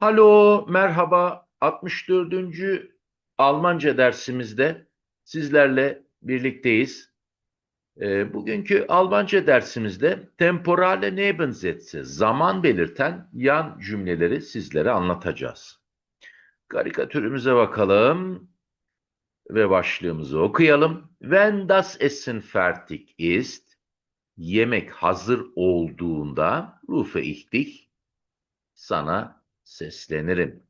Hallo, merhaba. 64. Almanca dersimizde sizlerle birlikteyiz. Ee, bugünkü Almanca dersimizde temporale Nebensätze, zaman belirten yan cümleleri sizlere anlatacağız. Karikatürümüze bakalım ve başlığımızı okuyalım. Wenn das Essen fertig ist, yemek hazır olduğunda rufe ich dich, sana seslenirim.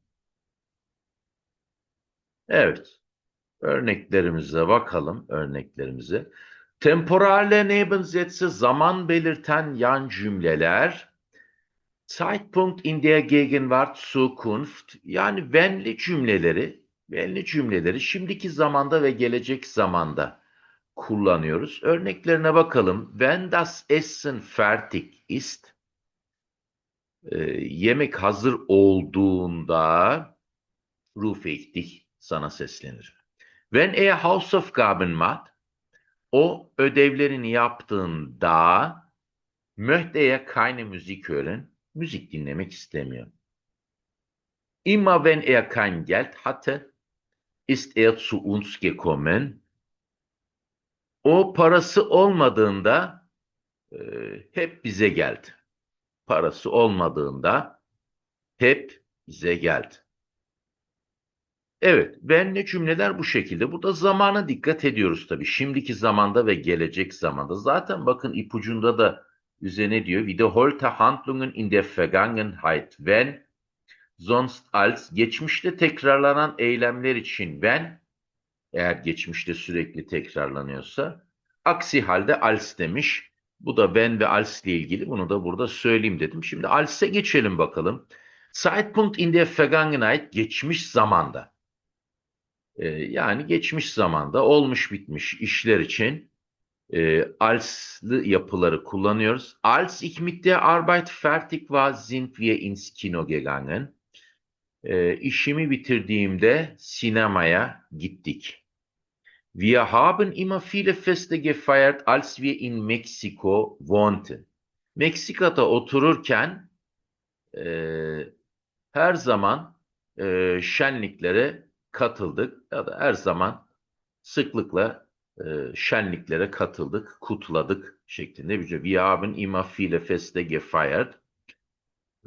Evet. Örneklerimize bakalım. Örneklerimize. Temporale Nebensätze zaman belirten yan cümleler. Zeitpunkt in der Gegenwart Zukunft yani wenli cümleleri, wenli cümleleri şimdiki zamanda ve gelecek zamanda kullanıyoruz. Örneklerine bakalım. Wenn das Essen fertig ist e, yemek hazır olduğunda rufe ich dich sana seslenirim. Wenn er Hausaufgaben macht o ödevlerini yaptığında möchte er keine Musik hören müzik dinlemek istemiyor. Immer wenn er kein Geld hatte ist er zu uns gekommen o parası olmadığında e, hep bize geldi parası olmadığında hep bize geldi. Evet, benle cümleler bu şekilde. Burada zamana dikkat ediyoruz tabii. Şimdiki zamanda ve gelecek zamanda. Zaten bakın ipucunda da üzerine diyor. Wiederholte Handlungen in der Vergangenheit wenn sonst als geçmişte tekrarlanan eylemler için when eğer geçmişte sürekli tekrarlanıyorsa aksi halde als demiş. Bu da ben ve als ile ilgili. Bunu da burada söyleyeyim dedim. Şimdi als'e geçelim bakalım. Zeitpunkt in der Vergangenheit geçmiş zamanda. Ee, yani geçmiş zamanda olmuş bitmiş işler için e, als'lı yapıları kullanıyoruz. Als ich mit der Arbeit fertig war, sind wir ins Kino gegangen. E, işimi bitirdiğimde sinemaya gittik. Wir haben immer viele Feste gefeiert, als wir in Mexiko wohnten. Meksika'da otururken e, her zaman e, şenliklere katıldık ya da her zaman sıklıkla e, şenliklere katıldık, kutladık şeklinde bir cümle. Wir haben immer viele Feste gefeiert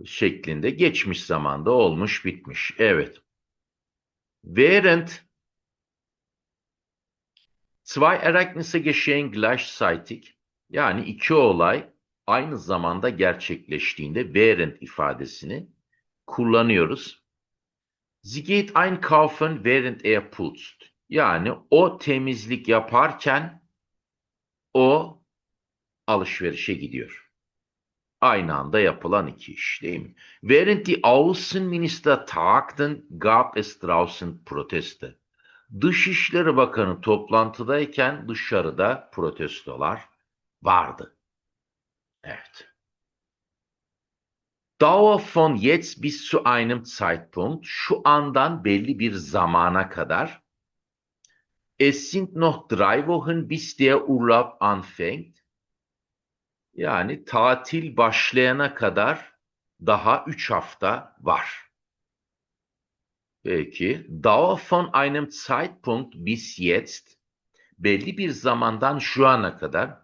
şeklinde geçmiş zamanda olmuş bitmiş. Evet. Während Zwei Ereignisse geschehen gleichzeitig. Yani iki olay aynı zamanda gerçekleştiğinde während ifadesini kullanıyoruz. Sie geht einkaufen während er putzt. Yani o temizlik yaparken o alışverişe gidiyor. Aynı anda yapılan iki iş değil mi? Während die Außenminister tagten, gab es draußen Proteste. Dışişleri Bakanı toplantıdayken dışarıda protestolar vardı. Evet. Dauer von jetzt bis zu einem Zeitpunkt, şu andan belli bir zamana kadar. Es sind noch drei Wochen bis der Urlaub anfängt. Yani tatil başlayana kadar daha üç hafta var. Peki. Dauer von einem Zeitpunkt bis jetzt belli bir zamandan şu ana kadar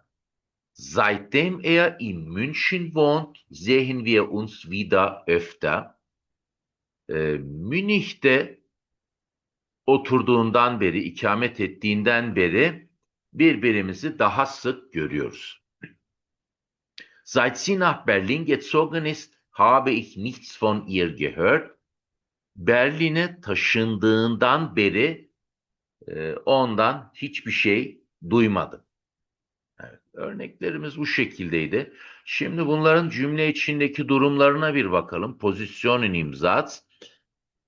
seitdem er in München wohnt, sehen wir uns wieder öfter. Ee, Münih'te oturduğundan beri, ikamet ettiğinden beri birbirimizi daha sık görüyoruz. Seit sie nach Berlin gezogen ist, habe ich nichts von ihr gehört. Berlin'e taşındığından beri e, ondan hiçbir şey duymadım. Evet, örneklerimiz bu şekildeydi. Şimdi bunların cümle içindeki durumlarına bir bakalım. Pozisyonun imzat.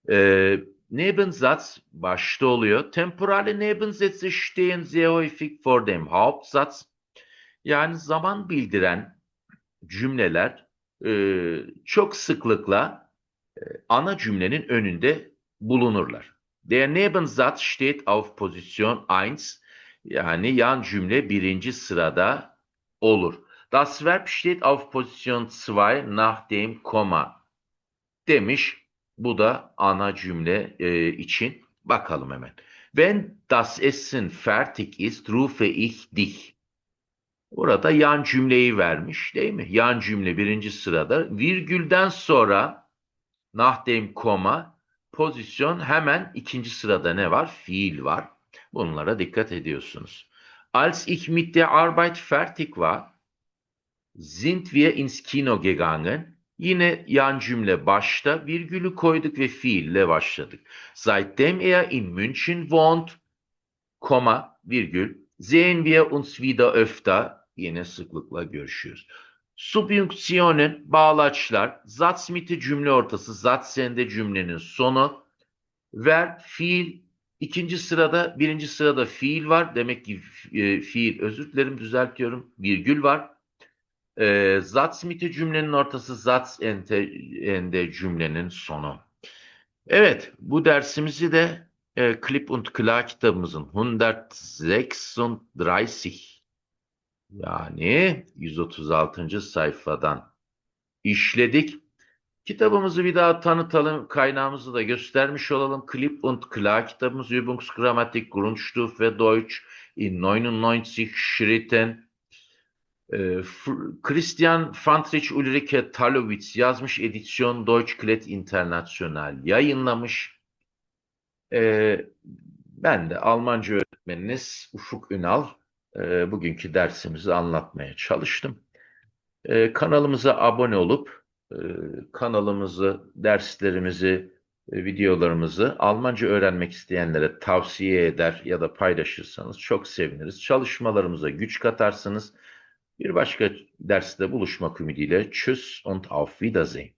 E, Nebensatz başta oluyor. Temporale Nebensätze stehen sehr häufig vor dem Hauptsatz. Yani zaman bildiren cümleler e, çok sıklıkla ana cümlenin önünde bulunurlar. Der Nebensatz steht auf Position 1 yani yan cümle birinci sırada olur. Das Verb steht auf Position 2 nach dem Komma demiş Bu da ana cümle e, için. Bakalım hemen. Wenn das Essen fertig ist, rufe ich dich. Burada yan cümleyi vermiş değil mi? Yan cümle birinci sırada. Virgülden sonra nach dem Komma pozisyon hemen ikinci sırada ne var? Fiil var. Bunlara dikkat ediyorsunuz. Als ich mit der Arbeit fertig war, sind wir ins Kino gegangen. Yine yan cümle başta virgülü koyduk ve fiille başladık. Seitdem er in München wohnt, Komma, virgül, sehen wir uns wieder öfter, yine sıklıkla görüşüyoruz. Subjunksiyonen, bağlaçlar, Satzmitte cümle ortası, Satzen'de cümlenin sonu, ver, fiil, ikinci sırada, birinci sırada fiil var. Demek ki e, fiil, özür dilerim düzeltiyorum, virgül var. E, Satzmitte cümlenin ortası, Satzende cümlenin sonu. Evet, bu dersimizi de e, Clip und Klar kitabımızın 136 yani 136. sayfadan işledik. Kitabımızı bir daha tanıtalım, kaynağımızı da göstermiş olalım. Clip und Klar kitabımız Übungsgrammatik Grundstufe Deutsch in 99 Schritten. Ee, Christian Friedrich Ulrike Talowitz yazmış, edisyon Deutschklett International yayınlamış. Ee, ben de Almanca öğretmeniniz Ufuk Ünal. Ee, bugünkü dersimizi anlatmaya çalıştım. Ee, kanalımıza abone olup e, kanalımızı, derslerimizi, e, videolarımızı Almanca öğrenmek isteyenlere tavsiye eder ya da paylaşırsanız çok seviniriz. Çalışmalarımıza güç katarsınız. Bir başka derste buluşmak ümidiyle. Tschüss und auf Wiedersehen.